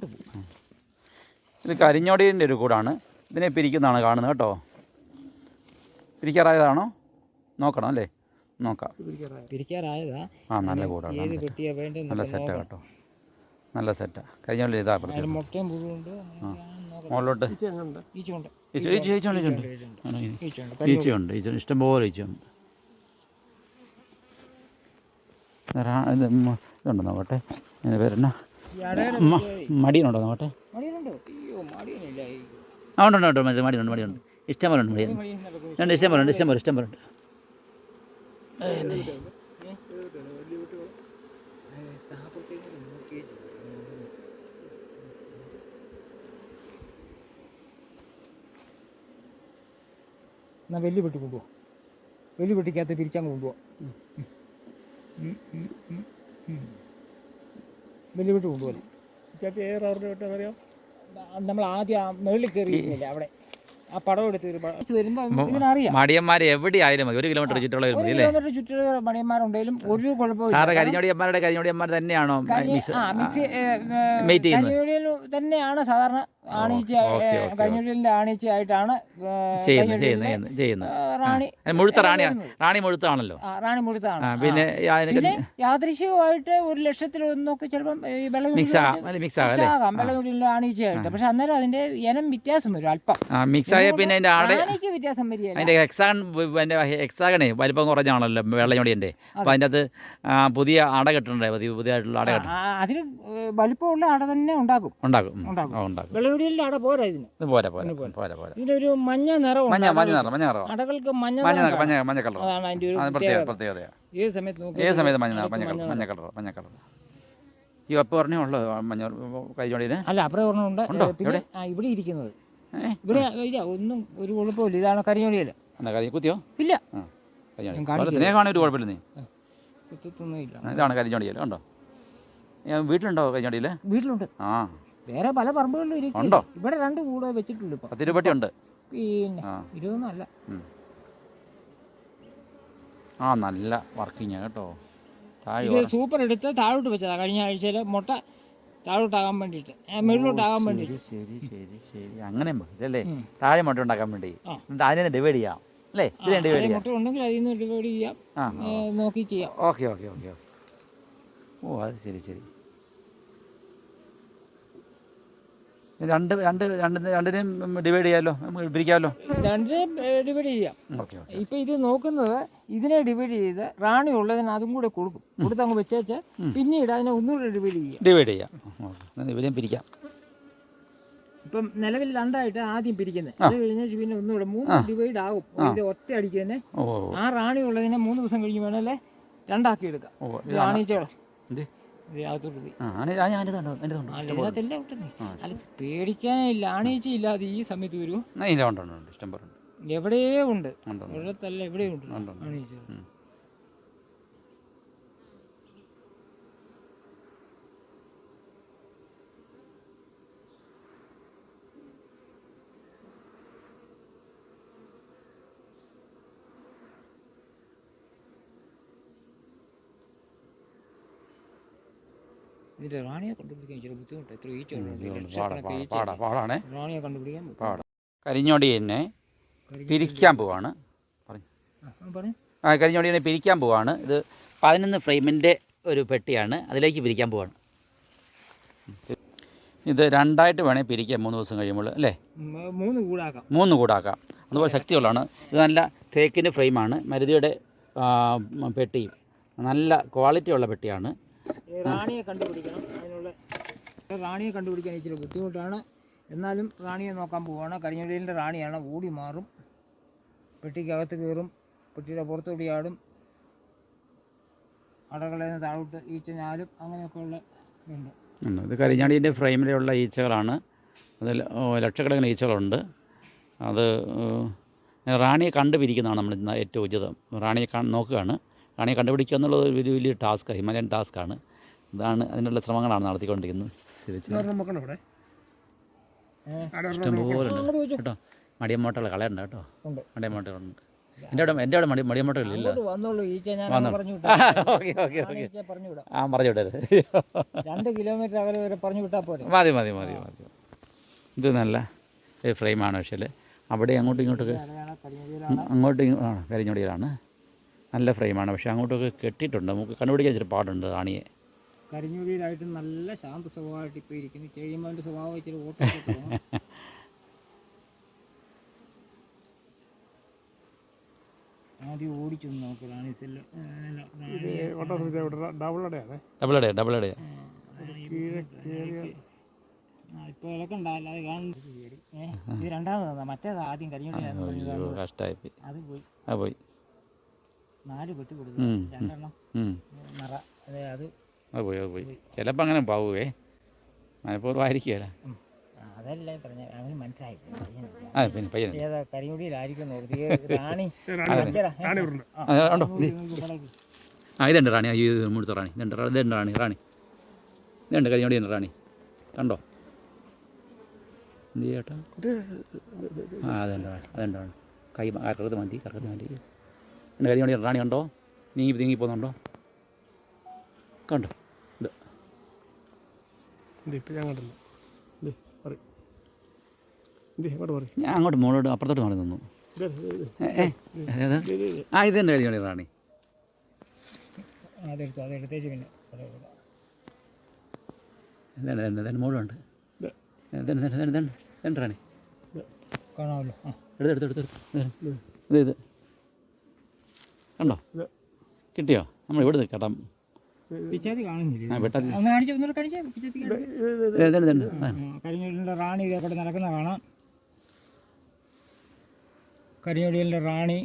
അങ്ങോട്ട് പോകും. ഇത് കരിഞ്ഞോടീന്റെ ഒരു കൂടാണ്. ഇതിനെ പിരിക്കുന്നതാണ് കാണുന്നത് കേട്ടോ. പിരിക്കാറായതാണോ? നോക്കണം അല്ലേ? നോക്കാം. പിരിക്കാറായതാ. ആ നല്ല കൂടാണ്. നല്ല സെറ്റാ കേട്ടോ. നല്ല സെറ്റാ. കരിഞ്ഞോടി ഇതാ മുകളിലോട്ട്. ഈച്ചുണ്ട് ഈച്ച ഇഷ്ടംപോലെ ഈച്ചുണ്ട് ഈച്ചയുണ്ട് ഈച്ച ഇഷ്ടംപോലെ ഈച്ചയുണ്ട്. ഇതുണ്ടോ നോക്കട്ടെ? ഇതിന്റെ പേരെന്നാ? മടിയനുണ്ടോ നോട്ടെ ആ ഉണ്ട് ഉണ്ട് മതി മടിയുണ്ട് മടിയുണ്ട് ഇഷ്ടം പോലെ ഉണ്ട് മടിയുണ്ട് ഉണ്ട് ഇഷ്ടം പോലെ ഉണ്ട് ഇഷ്ടം പോലെ ഇഷ്ടം പോലെ ഉണ്ട് എന്നാ വലിയ പെട്ടി കൊണ്ടുപോകാം വലിയ പെട്ടിക്കകത്ത് പിരിച്ചങ്ങ് കൊണ്ടുപോകാം പെട്ടി കൊണ്ടുപോകാം നമ്മൾ ആദ്യം ആ മുകളിൽ കയറിയിരുന്നില്ല അവിടെ? ആ പടം എടുത്ത് വരുമ്പോൾ മടിയന്മാർ എവിടെയായാലും മതി. ഒരു കിലോമീറ്റർ മതി അല്ലേ? കിലോമീറ്റർ ചുറ്റുള്ള മടിയന്മാരുണ്ടെങ്കിലും ഒരു കുഴപ്പമില്ല കരിഞ്ഞോടിയന്മാരുടെ കരിഞ്ഞോടിയന്മാർ തന്നെയാണോ മിക്സ് തന്നെയാണ് സാധാരണ ആണീച്ച ആണീച്ചയായിട്ടാണ് റാണി മുഴുത്ത റാണിയാണ് റാണി മുഴുത്താണല്ലോ റാണി മുഴുത്താണ് പിന്നെ യാദൃശ്യമായിട്ട് ഒരു ലക്ഷത്തിൽ ഒന്നൊക്കെ ചിലപ്പം മിക്സ് ആകാം ആണീച്ചയായിട്ട്. പക്ഷെ അന്നേരം അതിന്റെ ഇനം വ്യത്യാസം വരും അല്പം. മിക്സ് ആയ പിന്നെ റാണിക്ക് വ്യത്യാസം വരികയല്ല. അതിന്റെ വലിപ്പം കുറഞ്ഞാണല്ലോ വെള്ളഞ്ഞോടിയന്റെ അപ്പൊ അതിന്റെ അത് പുതിയ അട കെട്ടുണ്ടായി പുതിയ പുതിയതായിട്ടുള്ള അട കെട്ടും അതിന് വലിപ്പമുള്ള അട തന്നെ ഉണ്ടാക്കും ഉണ്ടാക്കും ഉണ്ടാകും. ഉണ്ടാക്കും. വെള്ളമുടിയിലെ അട പോരാ ഇതിന്? ഇത് പോരാ പോരാ പോരാ. പോരാ ഇതിനൊരു മഞ്ഞ നിറം മഞ്ഞ മഞ്ഞ നിറം മഞ്ഞ നിറം. അടകൾക്ക് മഞ്ഞ മഞ്ഞ മഞ്ഞ മഞ്ഞ കളർ അതാണ് അതിന്റെ ഒരു അത് പ്രത്യേകത പ്രത്യേകതയാണ് ഏത് സമയത്ത് നോക്കി ഏത് സമയത്ത് മഞ്ഞ മഞ്ഞ കളർ മഞ്ഞ കളർ മഞ്ഞ കളർ ഈ ഒപ്പ് പറഞ്ഞേ ഉള്ളത് മഞ്ഞ കൈജോടിയിൽ അല്ല അപ്പുറം ഒരെണ്ണമുണ്ട് പിന്നെ ഇവിടെ ഇരിക്കുന്നത്. ഇവിടെ ഇല്ല ഒന്നും ഒരു കുഴപ്പമില്ല ഇതാണ് കരിഞ്ഞോടിയല്ല എന്നാ കരി? കുത്തിയോ? ഇല്ല. ആ കൈജോടി ഞാൻ കാണിക്കാം. സ്നേഹം കാണാൻ ഒരു കുഴപ്പമില്ല നീ കുത്തുന്നില്ല ഇതാണ് കരിഞ്ഞോടിയല്ല ഉണ്ടോ ഞാൻ വീട്ടിലുണ്ടോ കൈജോടിയിൽ വീട്ടിലുണ്ട്. ആ. വേറെ പല പറമ്പുകളിലും ഇരിക്കും. ഉണ്ടോ? ഇവിടെ രണ്ട് കൂടെ വെച്ചിട്ടുണ്ട് ഇപ്പൊ. ഉണ്ട്. പിന്നെ ആ. ഇരുപതൊന്നും അല്ല. ആ നല്ല വർക്കിങ് കേട്ടോ. താഴെ ഇത് സൂപ്പർ എടുത്ത് താഴോട്ട് വെച്ചതാ. കഴിഞ്ഞ ആഴ്ചയിൽ മുട്ട താഴോട്ടാകാൻ വേണ്ടിയിട്ട്. ഏ, മുകളിലോട്ടാകാൻ വേണ്ടിയിട്ട്. ശരി ശരി ശരി അങ്ങനെ ഇതല്ലേ? താഴെ മുട്ട ഉണ്ടാക്കാൻ വേണ്ടി. ആ. എന്നിട്ട് അതിനെ ഡിവൈഡ് ചെയ്യാം. അല്ലേ? ഇതിനെ ഡിവൈഡ് ചെയ്യാം. മുട്ട ഉണ്ടെങ്കിൽ അതിൽ നിന്ന് ഡിവൈഡ് ചെയ്യാം. ആ ഏ, നോക്കി ചെയ്യാം. Okay okay okay okay. ഓ അത് ശരി ശരി. രണ്ട് രണ്ട് രണ്ട് രണ്ടിനെയും ഡിവൈഡ് ചെയ്യാമല്ലോ പിരിക്കാമല്ലോ രണ്ടിനെയും ഡിവൈഡ് ചെയ്യാം. Okay okay. ഇപ്പൊ ഇത് നോക്കുന്നത് ഇതിനെ ഡിവൈഡ് ചെയ്ത് റാണി ഉള്ളതിന് അതും കൂടെ കൊടുക്കും. കൊടുത്ത് അങ്ങ് വെച്ചേച്ച് പിന്നീട് അതിനെ ഒന്നുകൂടെ ഡിവൈഡ് ചെയ്യാം. ഡിവൈഡ് ചെയ്യാം. ഓക്കെ. ഇവരെയും പിരിക്കാം. ഇപ്പം നിലവിൽ രണ്ടായിട്ട് ആദ്യം പിരിക്കുന്നത് അത് കഴിഞ്ഞ പിന്നെ ഒന്നുകൂടെ മൂന്ന് ഡിവൈഡ് ആകും ഇത് ഒറ്റ അടിക്ക് തന്നെ. ആ റാണി ഉള്ളതിനെ മൂന്ന് ദിവസം കഴിഞ്ഞ് വേണമല്ലേ രണ്ടാക്കി എടുക്കാം. ഓ ഇതിനകത്തോട്ട് പോയി ആ ആണ് ആ ഞാൻ ഇതുണ്ടോ എന്റെ ഇതുണ്ടോ അതിനകത്തെല്ലാം വിട്ടുന്നേ അല്ല പേടിക്കാനേ ഇല്ല ആണീച്ച ഇല്ലാതെ ഈ സമയത്ത് വരൂ. ഇഷ്ടം എവിടെയോ ഉണ്ട്. ഒരിടത്തല്ല എവിടെയും ഉണ്ട്. ഉണ്ട്, ഇതിന്റെ റാണിയെ കണ്ടുപിടിക്കാൻ ഇച്ചിരി ബുദ്ധിമുട്ട്. എത്ര ഈച്ച പാടാ പാടാ പാടാ പാടാണേ. റാണിയെ കണ്ടുപിടിക്കാൻ പാടാ. കരിഞ്ഞോടി എന്നെ പിരിക്കാൻ പോവാണ്. പറഞ്ഞു. ആ, കരിഞ്ഞോടി കരിഞ്ഞോടിനെ പിരിക്കാൻ പോവാണ്. ഇത് പതിനൊന്ന് ഫ്രെയിമിന്റെ ഒരു പെട്ടിയാണ്. അതിലേക്ക് പിരിക്കാൻ പോവാണ്. ഇത് രണ്ടായിട്ട് വേണേൽ പിരിക്കാം മൂന്ന് ദിവസം കഴിയുമ്പോൾ അല്ലേ? മൂന്ന് കൂടാക്കാം. മൂന്ന് കൂടാക്കാം. അതുപോലെ ശക്തിയുള്ളതാണ്. ഇത് നല്ല തേക്കിന്റെ ഫ്രെയിമാണ്. മരുതിയുടെ പെട്ടിയും. നല്ല ക്വാളിറ്റി ഉള്ള പെട്ടിയാണ്. റാണിയെ കണ്ടുപിടിക്കണം. അതിനുള്ള റാണിയെ കണ്ടുപിടിക്കാൻ ഇച്ചിരി ബുദ്ധിമുട്ടാണ്. എന്നാലും റാണിയെ നോക്കാൻ പോവുകയാണ് കരിഞ്ഞൊടിയിലെ റാണിയാണ്. ഓടി മാറും. പെട്ടിക്കകത്ത് കയറും. പെട്ടിയുടെ പുറത്തോടി ആടും അടകളെ താഴോട്ട് ഈച്ച ഞാലും അങ്ങനെയൊക്കെയുള്ള ഉണ്ട്. ഇത് കരിഞ്ഞാടിന്റെ ഫ്രെയിമിലുള്ള ഈച്ചകളാണ്. അതിൽ ലക്ഷക്കണക്കിന് ഈച്ചകളുണ്ട്. അത് റാണിയെ കണ്ടുപിരിക്കുന്നതാണ് നമ്മൾ ഏറ്റവും ഉചിതം. റാണിയെ നോക്കുകയാണ്. റാണിയെ കണ്ടുപിടിക്കുക എന്നുള്ളത് ഒരു വലിയ വലിയ ടാസ്ക്കാണ് ഹിമാലയൻ ടാസ്ക്കാണ്. ഇതാണ് അതിനുള്ള ശ്രമങ്ങളാണ് നടത്തിക്കൊണ്ടിരിക്കുന്നത്. ഇവിടെ? ഇഷ്ടംപോലെ ഉണ്ട്. കേട്ടോ? മടിയമ്മോട്ടകൾ കളയുണ്ട് കേട്ടോ. ഉണ്ട്. മടിയമ്മോട്ടുകളുണ്ട്. എന്റെ അവിടെ എന്റെ അവിടെ മടി മടിയമ്മട്ടമില്ല ഇല്ല ഓക്കെ ഓക്കെ വിട്ടാ ഓക്കെ. ആ പറഞ്ഞു രണ്ട് കിലോമീറ്റർ അകലെ വരെ പറഞ്ഞു വിട്ടാൽ പോരെ. മതി മതി മതി മതി. ഇത് നല്ല ഒരു ഫ്രെയിമാണ് പക്ഷേ അവിടെ അങ്ങോട്ടും ഇങ്ങോട്ടൊക്കെ അങ്ങോട്ടും ഇങ്ങോ- ആ കരിഞ്ഞൊടിയിലാണ് നല്ല ഫ്രെയിമാണ്. പക്ഷേ അങ്ങോട്ടൊക്കെ കെട്ടിയിട്ടുണ്ട്. നമുക്ക് കണ്ടുപിടിക്കാൻ ഇച്ചിരി പാടുണ്ട് റാണിയെ. കരിഞ്ഞുടിയിലായിട്ട് നല്ല ശാന്ത സ്വഭാവമായിട്ട് ഇപ്പോൾ ഇരിക്കുന്നു. ചെയ്യുമ്പോൾ അവന്റെ സ്വഭാവം ഇച്ചിരി ഓട്ടം ആദ്യം നോക്ക് റാണി സെല്ല്. ഡബിൾ അടയാണേ ഡബിൾ അടയാ ഡബിൾ അടയാ. ഇപ്പോൾ ഇളക്കണ്ട അല്ലാതെ കാണുന്നു ഇത് രണ്ടാമതാണ് മറ്റേത് ആദ്യം കരിഞ്ഞുടിയിലായിരുന്നു അയ്യോ അത് പോയി. അത് പോയി. നാല് പെട്ടി കൊടുത്തു. രണ്ടെണ്ണം. നിറ അതെ അത് അത് പോയി അത് പോയി. ചിലപ്പോൾ അങ്ങനെ പാവുവേ ഉം. അതല്ലേ പറഞ്ഞ. അവന് മനസ്സിലായി. ഏതാ കരിമുടിയിലായിരിക്കും റാണി? ആ, ഇതുണ്ട് റാണി. അയ്യോ ഇത് മുഴുത്ത റാണി. ഇതുണ്ട് ഇതുണ്ട് റാണി റാണി. ഇതുണ്ട് കരിമുടി ഉണ്ട് റാണി. കണ്ടോ? എന്ത് ചെയ്യട്ടാ? ആ അതുണ്ട് അതുണ്ട് കൈ കറക്കത് മാറ്റി കറക്കത് മതി മതി ഉണ്ട് റാണി കണ്ടോ? നീ നീങ്ങി പോകുന്നുണ്ടോ? കണ്ടോ? ഇത്. ഇത് ഇപ്പം ഞാൻ കണ്ടില്ല ഇത് അങ്ങോട്ട് മോളോട്ട് ഞാൻ അങ്ങോട്ട് മുകളോട്ട് അപ്പുറത്തോട്ട് മാറി നിന്നു. ആ ഇത് തന്നെ കരിഞ്ഞോടി റാണി. മോളുണ്ട്. റാണി. കാണാമല്ലോ. ആ. എടുത്ത് എടുത്ത് എടുത്ത് എടുത്ത്. ഇത് ഇത്. കണ്ടോ? കിട്ടിയോ? നമ്മൾ ഇവിടെ കേട്ടാ. റാണി ഇതേക്കൂടെ നടക്കുന്ന കാണാം. കരിഞ്ഞൊടിയിലെ റാണി.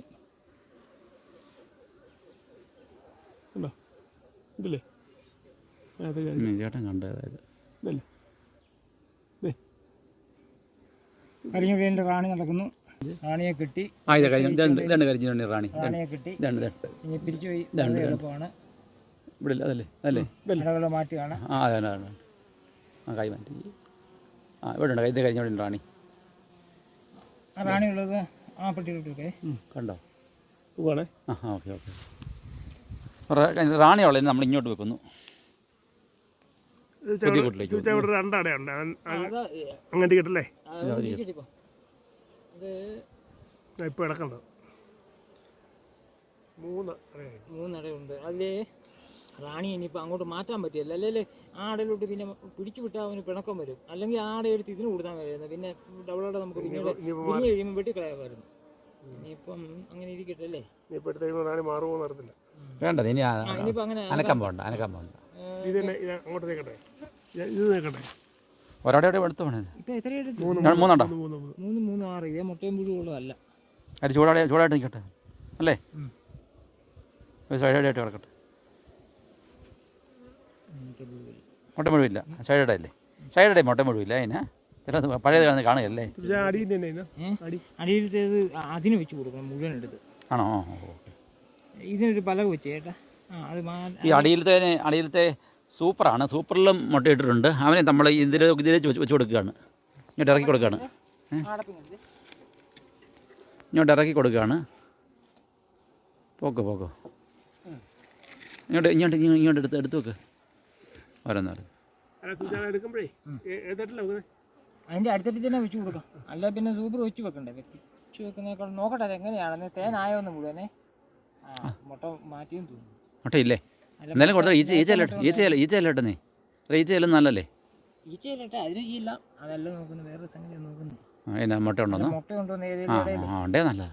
ഇതില്ലേ? ചേട്ടൻ കണ്ടത് അതായത് ദേ. കരിഞ്ഞൊടിയിലെ റാണി നടക്കുന്നു. റാണിയെ കിട്ടി. ആ ഇത് കഴിഞ്ഞു ഇതുണ്ട് ഇതുണ്ട് കരിഞ്ഞുണ്ട് റാണി? റാണിയെ കിട്ടി. ഇതുണ്ട് ഇതുണ്ട് ഇനി പിരിച്ചു പോയി. എളുപ്പമാണ് ഇവിടെ ഇല്ല അതല്ലേ? അതല്ലേ? ഇടകളെ മാറ്റി കാണാം ആ അതാണ് അതാണ് ആ കൈ മാറ്റി. ആ ഇവിടെ ഉണ്ട് ഇത് കഴിഞ്ഞോണ്ട് റാണി. ആ റാണി ഉള്ളത് ആ പെട്ടിയിലോട്ടേ കണ്ടോ? പോവാണേ. ആ ഓക്കെ ഓക്കെ. റാണി ഉള്ളത് നമ്മൾ ഇങ്ങോട്ട് വെക്കുന്നു. പുതിയ കൂട്ടിലേക്ക് രണ്ടടയുണ്ട്. അങ്ങോട്ട് കിട്ടല്ലേ അത് ഇപ്പോൾ ഇടക്കണ്ട. മൂന്ന് മൂന്നടയുണ്ട് അതിൽ റാണി ഇനിയിപ്പോൾ അങ്ങോട്ട് മാറ്റാൻ പറ്റില്ല അല്ലേ ആ അടയിലോട്ട് പിന്നെ പിടിച്ചു വിട്ടാൽ അവന് പിണക്കം വരും. അല്ലെങ്കിൽ ആ അടയെടുത്ത് ഇതിന് കൊടുത്താൽ വരുന്നത് പിന്നെ ഡബിളോടെ നമുക്ക് പിന്നീട് വെട്ടി കഴിയുമ്പോൾ വെട്ടിക്കളയാമായിരുന്നു. ഇനിയിപ്പം അങ്ങനെ ഇരിക്കട്ടെ അല്ലേ റാണി മാറുമോ നടത്തില്ല വേണ്ട ഇനി അനക്കാൻ പോകണ്ട അനക്കാൻ പോകണ്ട ഇത് അങ്ങോട്ട് തേക്കട്ടെ ഇത് ഇത് തേക്കട്ടെ ഒരാടെ എടുത്തു? എത്രയെടുത്ത് മൂന്നുണ്ടോ ആറ് ഇതേ മുട്ടയും പുഴുവുള്ളതല്ല അത് ചൂടാടെ ചൂടായിട്ട് നിൽക്കട്ടെ. അല്ലേ? സൈഡായിട്ട് കിടക്കട്ടെ. മുട്ട മുഴുവില്ല. സൈഡായിട്ട് അല്ലേ സൈഡായിട്ട് മുട്ട മുഴുവില്ല അതിനാ. ചില പഴയത് കാണുന്ന കാണുകയല്ലേ? അടിയിലത്തേത് അതിന് വെച്ച് കൊടുക്കണം മുഴുവൻ എടുത്ത് ആണോ ഓക്കെ. ഇതിനൊരു പലക വെച്ച് ചേട്ടാ. ആ അത് ഈ അടിയിലത്തെ അടിയിലത്തെ സൂപ്പറാണ്. സൂപ്പറിലും മുട്ടയിട്ടിട്ടുണ്ട് അവനെ നമ്മൾ ഇതിലേക്ക് ഇതിലേക്ക് വെച്ച് വെച്ച് കൊടുക്കുകയാണ്. ഇങ്ങോട്ട് ഇറക്കി കൊടുക്കുകയാണ്. ഇങ്ങോട്ട് ഇറക്കി കൊടുക്കുകയാണ്. പോക്കോ പോക്കോ. ഇങ്ങോട്ട് ഇങ്ങോട്ട് ഇങ്ങോട്ട് എടുത്ത് എടുത്ത് വെക്ക്. ഓരോന്നോരം അതിന്റെ അടുത്തിട്ട് തന്നെ വെച്ച് കൊടുക്കാം. അല്ല പിന്നെ സൂപ്പർ വെച്ച് വെക്കണ്ടേ? വെച്ച് വെക്കുന്നേക്കാൾ നോക്കട്ടെ അത് എങ്ങനെയാണെന്ന് തേനായോ എന്ന് മുഴുവനെ. മുട്ട മാറ്റിയും തോന്നുന്നു. മുട്ടയില്ലേ എന്തായാലും കൊടുത്താൽ ഈച്ച ഈ ഈച്ചയല്ല ഈച്ചയല്ല കേട്ടെന്നേ ഈച്ചയല്ല നല്ലല്ലേ? ഈച്ചയിലട്ടെ അതിന് ചെയ്യില്ല അതല്ല നോക്കുന്നത് വേറൊരു സംഗതി നോക്കുന്നത്. ആ, എന്നാ മുട്ട ഉണ്ടോ മുട്ട കൊണ്ടുവന്ന് ആ ആ ഉണ്ടേ നല്ലതാ.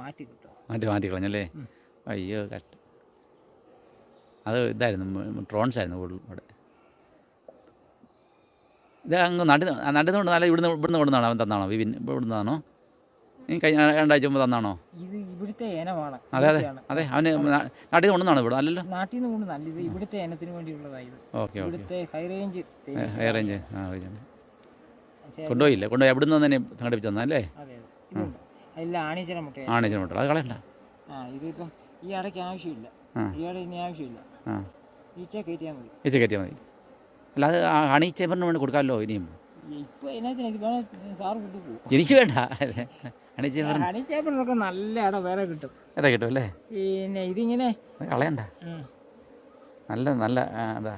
മാറ്റി കിട്ടും. മാറ്റി മാറ്റി കളഞ്ഞല്ലേ? അയ്യോ കഷ്ടം. അത് ഇതായിരുന്നു ട്രോൺസ് ആയിരുന്നു കൂടുതലും ഇവിടെ. ഇത് അങ്ങ് നടു നടുന്നുകൊണ്ട് നല്ല ഇവിടുന്ന് ഇവിടുന്ന് കൊണ്ടുവന്നാണോ? അവൻ തന്നാണോ? വിപിൻ ഇവിടുന്നാണോ നീ കഴിഞ്ഞ രണ്ടാഴ്ച മുമ്പ് തന്നാണോ? ഇത് ഇവിടുത്തെ ഇനമാണ് അതെ അതെ. അതെ അവന് നാട്ടിൽ നിന്ന് കൊണ്ടുവന്നാണോ ഇവിടെ അല്ലല്ലോ? നാട്ടിൽ നിന്ന് കൊണ്ട് നല്ല ഇത് ഇവിടുത്തെ ഇനത്തിന് വേണ്ടിയുള്ളതായത് ഓക്കെ ഇവിടുത്തെ ഹൈ റേഞ്ച്. ഹൈ റേഞ്ച് ആ കൊണ്ടുപോയില്ല? കൊണ്ടുപോയി. എവിടെ നിന്ന് തന്നെ സംഘടിപ്പിച്ചു തന്നല്ലേ അതെ അതെ. ഇതുണ്ട്. അതിൽ മുട്ടയാണ്. ആണ് മുട്ട. അത് കളയണ്ട. ആ ഇതിപ്പം ഈ അടയ്ക്ക് ആവശ്യമില്ല. ഈ ഇനി ആവശ്യമില്ല. ഈച്ച കയറ്റിയാൽ മതി. ഈച്ച കയറ്റിയാൽ മതി. അല്ലാതെ ആ ഹണി വേണ്ടി കൊടുക്കാമല്ലോ ഇനിയും? എനിക്ക് വേണ്ട. നല്ല ഇടം വേറെ കിട്ടും. കിട്ടും അല്ലേ? പിന്നെ ഇതിങ്ങനെ കളയണ്ട. നല്ല നല്ല അതാ.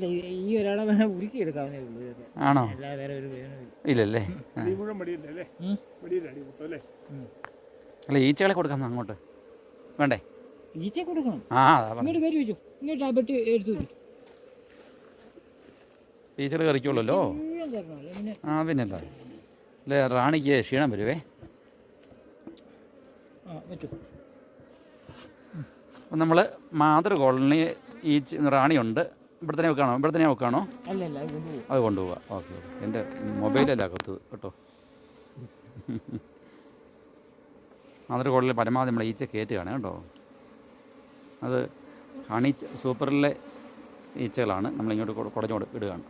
ഈ- ഒരാളെ വേണേ ഉരുക്കി എടുക്കാവുന്നേ ഉള്ളൂ ആണോ? വേറെ ഒരു. ഇല്ലല്ലേ? അല്ലേ? ഈച്ചകളെ കൊടുക്കാം അങ്ങോട്ട്? വേണ്ടേ? ഈച്ച കൊടുക്കണം. ആ ഇങ്ങോട്ട് കയറി വെച്ചു. ഇങ്ങോട്ട് ആ പെട്ടി എടുത്തു ഈച്ചകൾ കറിക്കുള്ളല്ലോ? ആ പിന്നല്ല. അല്ലേ റാണിക്ക് ക്ഷീണം വരുവേ. നമ്മൾ മാതൃ കോളനി ഈ റാണിയുണ്ട്. ഇവിടെ തന്നെ വെക്കാണോ? ഇവിടെ തന്നെ വെക്കാണോ? അത് കൊണ്ടുപോവാം. Okay okay. എന്റെ മൊബൈലല്ല അകത്തത് കേട്ടോ. മാതൃ കോളനി പരമാവധി നമ്മൾ ഈച്ച കയറ്റുകയാണ് കേട്ടോ. അത് ഹണി സൂപ്പറിലെ ഈച്ചകളാണ്. നമ്മളിങ്ങോട്ട് കുടഞ്ഞു ഇടുകയാണ്.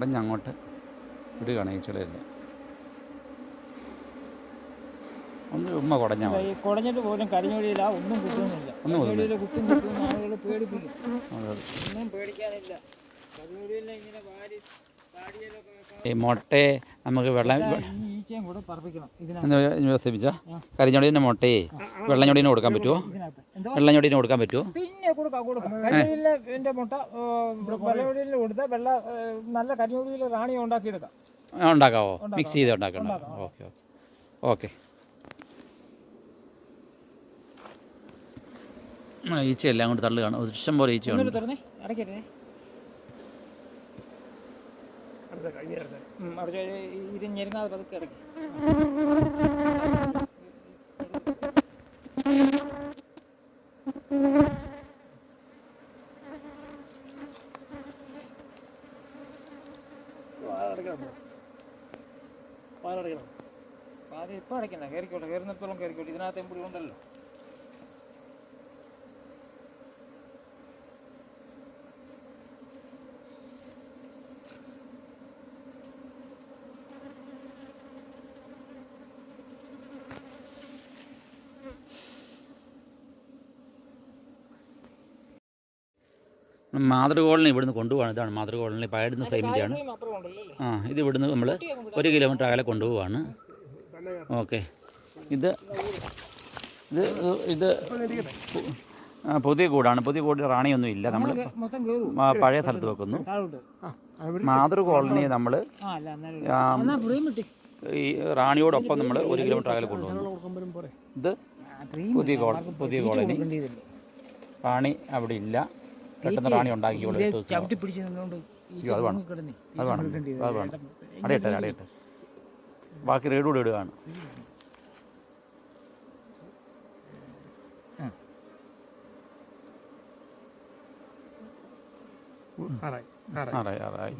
ഒന്ന് കുടഞ്ഞ് അങ്ങോട്ട് ഇടുകയാണ് ഒന്ന് ഉമ്മ കുടഞ്ഞാൽ മതി. ഈ കുടഞ്ഞിട്ട് പോലും കരിഞ്ഞൊഴിയില്ല ഒന്നും കുത്തുന്നില്ല. ഒന്നും കുത്തുന്നില്ല. കരിഞ്ഞൊഴിയിലെ കുത്തും ആളുകൾ പേടിപ്പിക്കും. ഒന്നും പേടിക്കാനില്ല. കരിഞ്ഞൊഴിയില്ല ഇങ്ങനെ വാരി ഈ മുട്ടയെ നമുക്ക് വെള്ളം വികസിപ്പിച്ച കരിഞ്ഞൊടീന്റെ മുട്ടയെ വെള്ളഞ്ഞൊടീന് കൊടുക്കാൻ പറ്റുമോ വെള്ളഞ്ഞൊടീന് കൊടുക്കാൻ പറ്റുമോ പിന്നെ കൊടുക്കാം കൊടുക്കാം. കരിഞ്ഞൊഴിയിലെ ഇതിന്റെ മുട്ട വെള്ളയൊടിയിൽ കൊടുത്താൽ വെള്ള നല്ല റാണി ഉണ്ടാക്കിയെടുക്കാം. ഉണ്ടാക്കാവോ? മിക്സ് ചെയ്ത് ഉണ്ടാക്കണം ഓക്കെ ഓക്കെ. ഓക്കെ. ഈച്ചയെല്ലാം കൊണ്ട് തള്ളുകയാണ് ഒരു ഇഷ്ടം പോലെ ഈച്ചയുണ്ട് ഇത് ഞെരുങ്ങാതെ പതുക്കെ അടയ്ക്കും വാലടക്കണം. വാലടക്കണം. അത് ഇപ്പം അടയ്ക്കണ്ട. കയറിക്കോട്ടെ കയറുന്നിടത്തോളം കയറിക്കോട്ടെ ഇതിനകത്ത് എമ്പുടി ഉണ്ടല്ലോ. മാതൃകോളനി ഇവിടുന്ന് കൊണ്ടുപോകാണ് ഇതാണ് മാതൃകോളനി. പയടുന്ന ഫ്രെയിമിന്റെയാണ് ആ ഇത് ഇവിടുന്ന് നമ്മൾ ഒരു കിലോമീറ്റർ അകലെ കൊണ്ടുപോവാണ്. ഓക്കെ. ഇത് ഇത് ഇത് ആ, പുതിയ കൂടാണ്. പുതിയ കൂട് റാണിയൊന്നും ഇല്ല. നമ്മൾ പഴയ സ്ഥലത്ത് വെക്കുന്നു. മാതൃ കോളനി നമ്മൾ ഈ റാണിയോടൊപ്പം നമ്മൾ ഒരു കിലോമീറ്റർ അകലെ പോരെ. ഇത് പുതിയ കോളനി പുതിയ കോളനി. റാണി അവിടെ ഇല്ല. പെട്ടെന്ന് റാണി ഉണ്ടാക്കിയോളൂ ചവിട്ടി പിടിച്ച് നിന്നുകൊണ്ട് അത് വേണം. കിടന്നേ അത് വേണം. അത് വേണം. അടയട്ടെ അടയട്ടെ. ബാക്കി റേഡ് കൂടെ ഇടുകയാണ് ആറായി. ആറായി ആറായി.